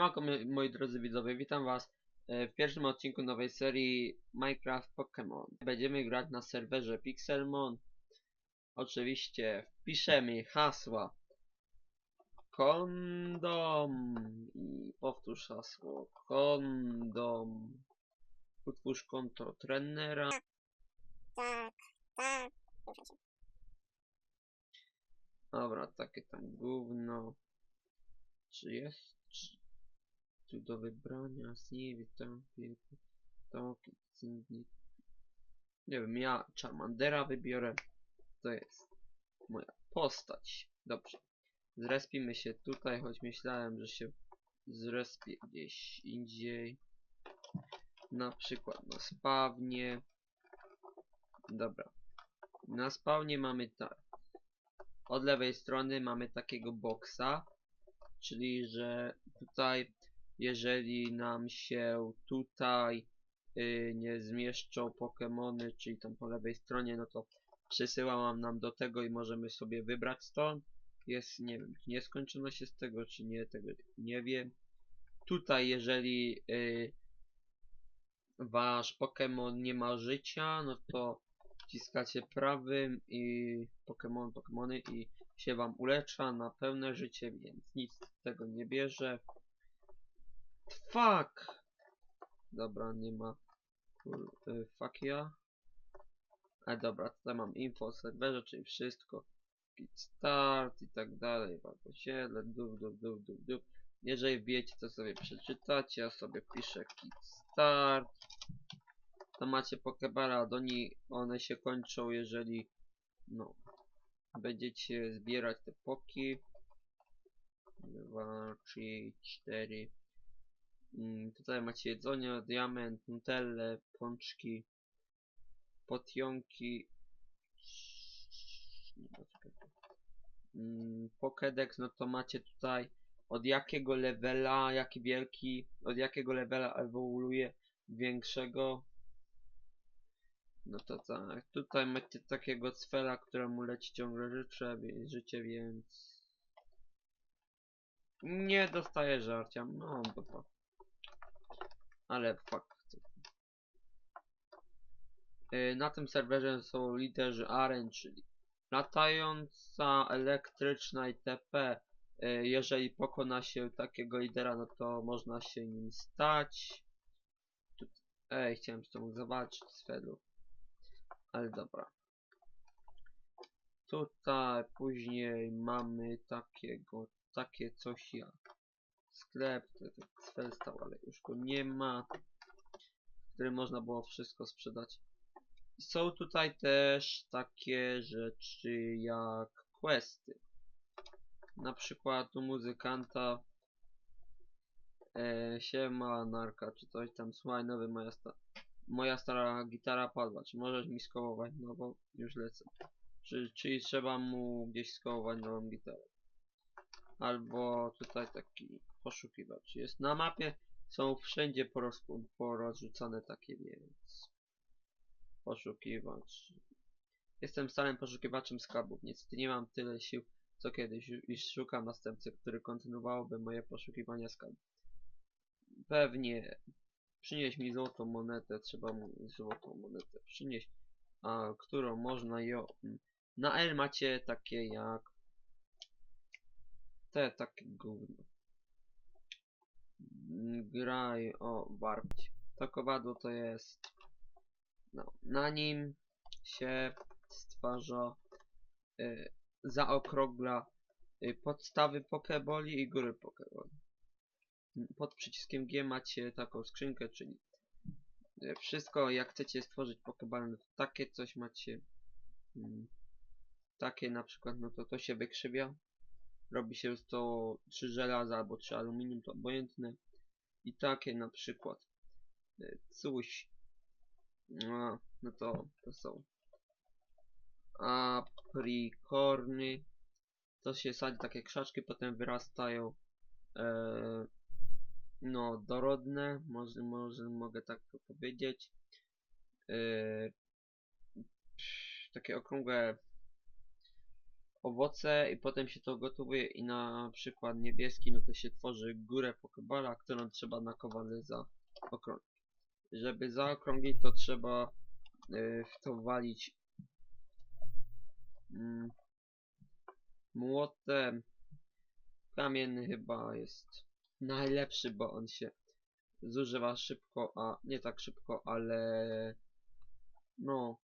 Siemanko moi- drodzy widzowie, witam was e, w pierwszym odcinku nowej serii Minecraft Pokémon. Będziemy grać na serwerze Pixelmon. Oczywiście wpiszemy hasła kondom i powtórz hasło kondom. Utwórz konto trenera. Tak, tak. Się. Dobra, takie tam gówno. Czy jest? Czy... Tu do wybrania, sniwy, tampy, toki, cyndni. Nie wiem, ja Charmandera wybiorę. To jest moja postać. Dobrze. Zrespimy się tutaj, choć myślałem, że się zrespię gdzieś indziej. Na przykład na spawnie. Dobra. Na spawnie mamy tak. Od lewej strony mamy takiego boksa, czyli że tutaj, jeżeli nam się tutaj y, nie zmieszczą Pokemony, czyli tam po lewej stronie, no to przesyła nam do tego i możemy sobie wybrać stąd. Jest, nie wiem, czy nieskończoność jest tego, czy nie, tego nie wiem. Tutaj, jeżeli y, wasz Pokémon nie ma życia, no to wciskacie prawym i Pokémon, Pokémony i się wam ulecza na pełne życie, więc nic z tego nie bierze. Fuck! Dobra, nie ma. Y, fuck ja. A dobra, tutaj mam info o serwerze, czyli wszystko. Git start i tak dalej. Warto siedle, dup, dup, dup, dup, dup. Jeżeli wiecie, to sobie przeczytacie. Ja sobie piszę git start. To macie pokebara, do niej one się kończą, jeżeli no, będziecie zbierać te poki. 2, 3, 4, tutaj macie jedzenie, diament, nutelle, pączki, potionki. Mm, Pokédex, no to macie tutaj od jakiego levela, jaki wielki, od jakiego levela ewoluuje większego. No to tak, tutaj macie takiego cfela, któremu leci ciągle życie, życie, więc... Nie dostaję żarcia, no dupa. Ale fuck. Yy, Na tym serwerze są liderzy aren, czyli latająca, elektryczna itp. Yy, Jeżeli pokona się takiego lidera, no to można się nim stać. Ej, chciałem z tobą zobaczyć, Sfelu. Ale dobra. Tutaj później mamy takiego, takie coś jak sklep, Sfel stał, ale już go nie ma. W którym można było wszystko sprzedać. Są tutaj też takie rzeczy jak questy. Na przykład u muzykanta e, siema narka czy coś tam słuchaj nowy moja sta moja stara gitara padła czy możesz mi skołować no bo już lecę czy, czyli trzeba mu gdzieś skołować nową gitarę albo tutaj taki poszukiwacz jest na mapie są wszędzie porozku- porozrzucane takie więc poszukiwacz jestem starym poszukiwaczem skarbów niestety nie mam tyle sił co kiedyś iż szukam następcy który kontynuowałby moje poszukiwania skarbów Pewnie. Przynieś mi złotą monetę, trzeba mu złotą monetę przynieść, a którą można ją... Na L macie takie jak... Te takie gówno. Graj o warpć. To kowadło to jest... No, na nim się stwarza y, zaokrągla y, podstawy pokeboli i góry pokeboli pod przyciskiem G macie taką skrzynkę, czyli e, wszystko jak chcecie stworzyć Pokéball, to takie coś macie. Mm, takie na przykład, no to to się wykrzywia. Robi się z to 3 żelaza albo 3 aluminium, to obojętne. I takie na przykład e, coś. No, no to, to są aprikorny. To się sadzi takie krzaczki, potem wyrastają. E, no, dorodne, może, może mogę tak powiedzieć. Yy, takie okrągłe owoce i potem się to gotuje i na przykład niebieski, no to się tworzy górę pokeballa, którą trzeba na kowale zaokrąglić. Żeby zaokrąglić to trzeba y, w to walić mm, młotem. Kamienny chyba jest najlepszy, bo on się zużywa szybko, a nie tak szybko, ale no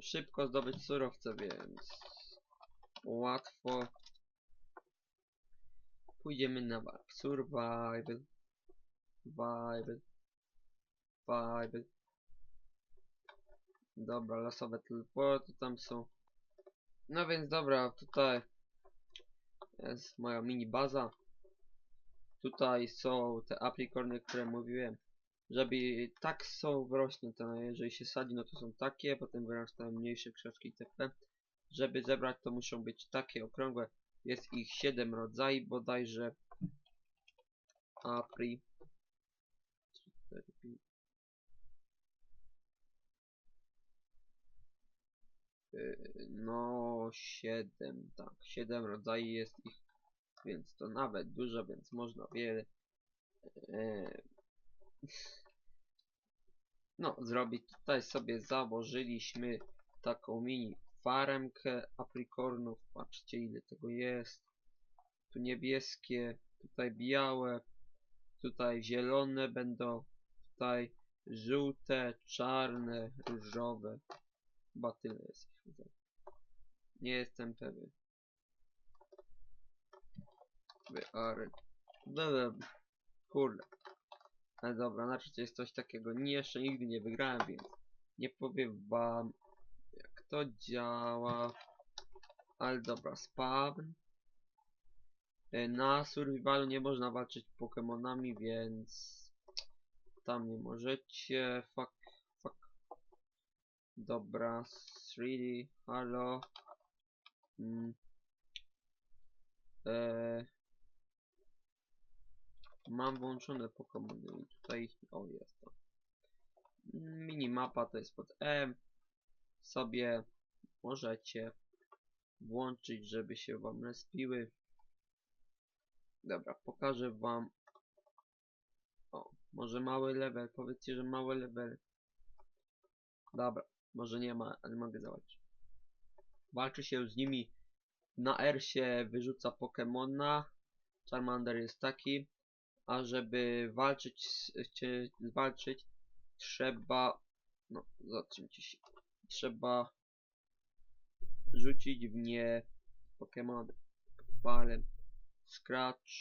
szybko zdobyć surowce, więc łatwo pójdziemy na warp. Survival, survival, survival. Dobra, losowe teleporty tam są. No więc dobra, tutaj jest moja mini baza. Tutaj są te aprikorny, które mówiłem. Żeby tak są wrośnie, to jeżeli się sadzi, no to są takie, potem wyrastają mniejsze krzaczki itp. Żeby zebrać, to muszą być takie okrągłe. Jest ich 7 rodzajów bodajże. Apri. 4, 5. Yy, No, 7, tak, 7 rodzajów jest ich, więc to nawet dużo, więc można wiele e, no, zrobić. Tutaj sobie założyliśmy taką mini faremkę aprikornów. Patrzcie ile tego jest. Tu niebieskie, tutaj białe, tutaj zielone będą, tutaj żółte, czarne, różowe. Chyba tyle jest ich. Nie jestem pewien. Are. Dobra, kurde. Ale dobra, na przykład jest coś takiego. Nie, jeszcze nigdy nie wygrałem, więc nie powiem wam to działa. Ale dobra, spawn. E, Na survivalu nie można walczyć Pokemonami, więc tam nie możecie. Fuck, fuck. Dobra, 3D, halo. Mm. E, Mam włączone Pokemony i tutaj o jest to. Minimapa to jest pod M. Sobie możecie włączyć, żeby się wam respiły. Dobra, pokażę wam. O, może mały level. Powiedzcie, że mały level. Dobra, może nie ma, ale mogę zobaczyć. Walczy się z nimi. Na R się wyrzuca Pokemona. Charmander jest taki. A żeby walczyć, walczyć, trzeba, no, zatrzymcie się, trzeba rzucić w nie Pokemony palem. Scratch,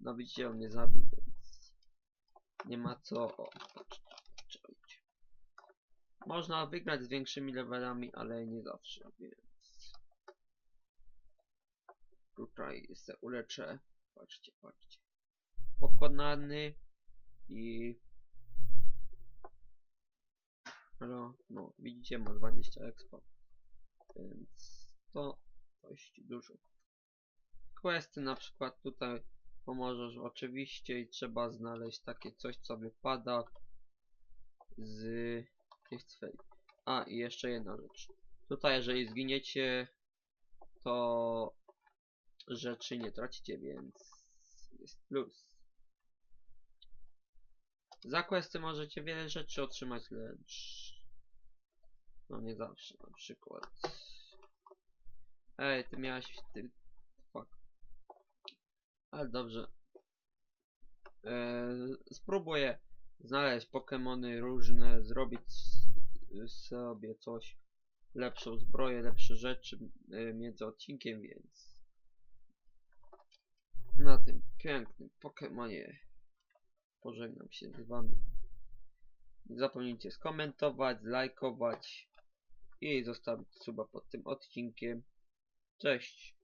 no widzicie, on mnie zabił, więc nie ma co, o. Można wygrać z większymi levelami, ale nie zawsze, więc tutaj se uleczę, patrzcie, patrzcie pokonany i no, no widzicie ma 20 expo więc to dość dużo. Questy na przykład tutaj pomożesz oczywiście i trzeba znaleźć takie coś co wypada z tych sfery a i jeszcze jedna rzecz. Tutaj jeżeli zginiecie to rzeczy nie tracicie więc jest plus. Za questy możecie wiele rzeczy otrzymać, lecz... No nie zawsze, na przykład... Ej, ty miałeś... Ty... Fuck. Ale dobrze. Eee, spróbuję znaleźć Pokemony różne, zrobić sobie coś, lepszą zbroję, lepsze rzeczy e, między odcinkiem, więc... Na tym pięknym Pokemonie pożegnam się z wami. Nie zapomnijcie skomentować, zlajkować i zostawić suba pod tym odcinkiem. Cześć!